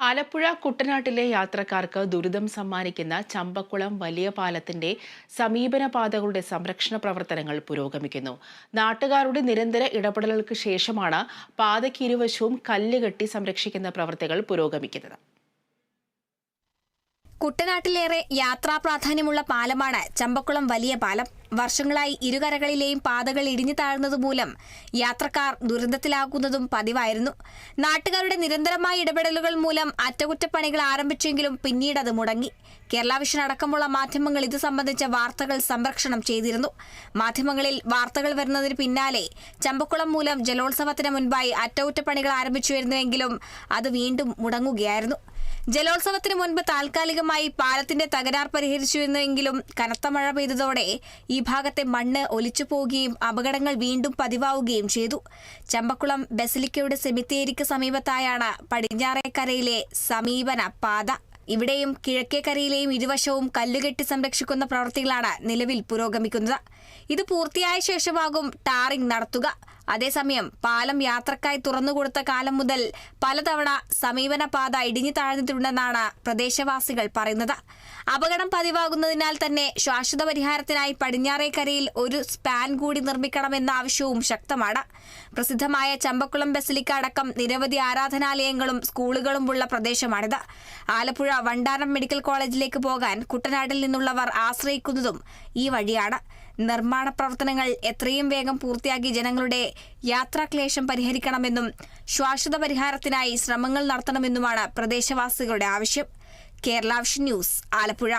ആലപ്പുഴ കുട്ടനാട്ടിലെ യാത്രക്കാർക്ക് ദുരിതം സമ്മാനിക്കുന്ന ചമ്പക്കുളം വലിയ പാലത്തിന്റെ സമീപന പാതകളുടെ സംരക്ഷണ പ്രവർത്തനങ്ങൾ പുരോഗമിക്കുന്നു. നാട്ടുകാരുടെ നിരന്തര ഇടപെടലുകൾക്ക് ശേഷമാണ് പാതയ്ക്ക് ഇരുവശവും കല്ല് കെട്ടി സംരക്ഷിക്കുന്ന പ്രവർത്തികൾ പുരോഗമിക്കുന്നത്. കുട്ടനാട്ടിലേറെ യാത്രാ പ്രാധാന്യമുള്ള പാലമാണ് ചമ്പക്കുളം വലിയ പാലം വർഷങ്ങളായി ഇരുകരകളിലെയും പാതകൾ ഇടിഞ്ഞു താഴ്ന്നതുമൂലം യാത്രക്കാർ ദുരന്തത്തിലാകുന്നതും പതിവായിരുന്നു. നാട്ടുകാരുടെ നിരന്തരമായ ഇടപെടലുകൾ മൂലം അറ്റകുറ്റപ്പണികൾ ആരംഭിച്ചെങ്കിലും പിന്നീട് അത് മുടങ്ങി. കേരള വിഷൻ അടക്കമുള്ള മാധ്യമങ്ങൾ ഇത് സംബന്ധിച്ച വാർത്തകൾ സംരക്ഷണം ചെയ്തിരുന്നു. മാധ്യമങ്ങളിൽ വാർത്തകൾ വരുന്നതിന് പിന്നാലെ ചമ്പക്കുളം മൂലം ജലോത്സവത്തിന് മുൻപായി അറ്റകുറ്റപ്പണികൾ ആരംഭിച്ചുവരുന്നുവെങ്കിലും അത് വീണ്ടും മുടങ്ങുകയായിരുന്നു. ജലോത്സവത്തിന് മുൻപ് താൽക്കാലികമായി പാലത്തിന്റെ തകരാർ പരിഹരിച്ചിരുന്നെങ്കിലും കനത്ത മഴ പെയ്തതോടെ ഈ ഭാഗത്തെ മണ്ണ് ഒലിച്ചു പോവുകയും അപകടങ്ങൾ വീണ്ടും പതിവാവുകയും ചെയ്തു. ചമ്പക്കുളം ബസിലിക്കയുടെ സെമിത്തേരിക്ക് സമീപത്തായാണ് പടിഞ്ഞാറേക്കരയിലെ സമീപന പാത. ഇവിടെയും കിഴക്കേക്കരയിലെയും ഇരുവശവും കല്ലുകെട്ടി സംരക്ഷിക്കുന്ന പ്രവൃത്തികളാണ് നിലവിൽ പുരോഗമിക്കുന്നത്. ഇത് പൂർത്തിയായ ശേഷമാകും ടാറിംഗ് നടത്തുക. അതേസമയം പാലം യാത്രക്കായി തുറന്നുകൊടുത്ത കാലം മുതൽ പലതവണ സമീപന പാത ഇടിഞ്ഞു താഴ്ന്നിട്ടുണ്ടെന്നാണ് പ്രദേശവാസികൾ പറയുന്നത്. അപകടം പതിവാകുന്നതിനാൽ തന്നെ ശാശ്വത പരിഹാരത്തിനായി പടിഞ്ഞാറേക്കരയിൽ ഒരു സ്പാൻ കൂടി നിർമ്മിക്കണമെന്ന ആവശ്യവും ശക്തമാണ്. പ്രസിദ്ധമായ ചമ്പക്കുളം ബസിലിക്ക അടക്കം നിരവധി ആരാധനാലയങ്ങളും സ്കൂളുകളും ഉള്ള പ്രദേശമാണിത്. ആലപ്പുഴ വണ്ടാനം മെഡിക്കൽ കോളേജിലേക്ക് പോകാൻ കുട്ടനാട്ടിൽ നിന്നുള്ളവർ ആശ്രയിക്കുന്നതും ഈ വഴിയാണ്. നിർമ്മാണ പ്രവർത്തനങ്ങൾ എത്രയും വേഗം പൂർത്തിയാക്കി ജനങ്ങളുടെ യാത്രാക്ലേശം പരിഹരിക്കണമെന്നും ശ്വാശ്വത പരിഹാരത്തിനായി ശ്രമങ്ങൾ നടത്തണമെന്നുമാണ് പ്രദേശവാസികളുടെ ആവശ്യം. Kerala vision news Alappuzha.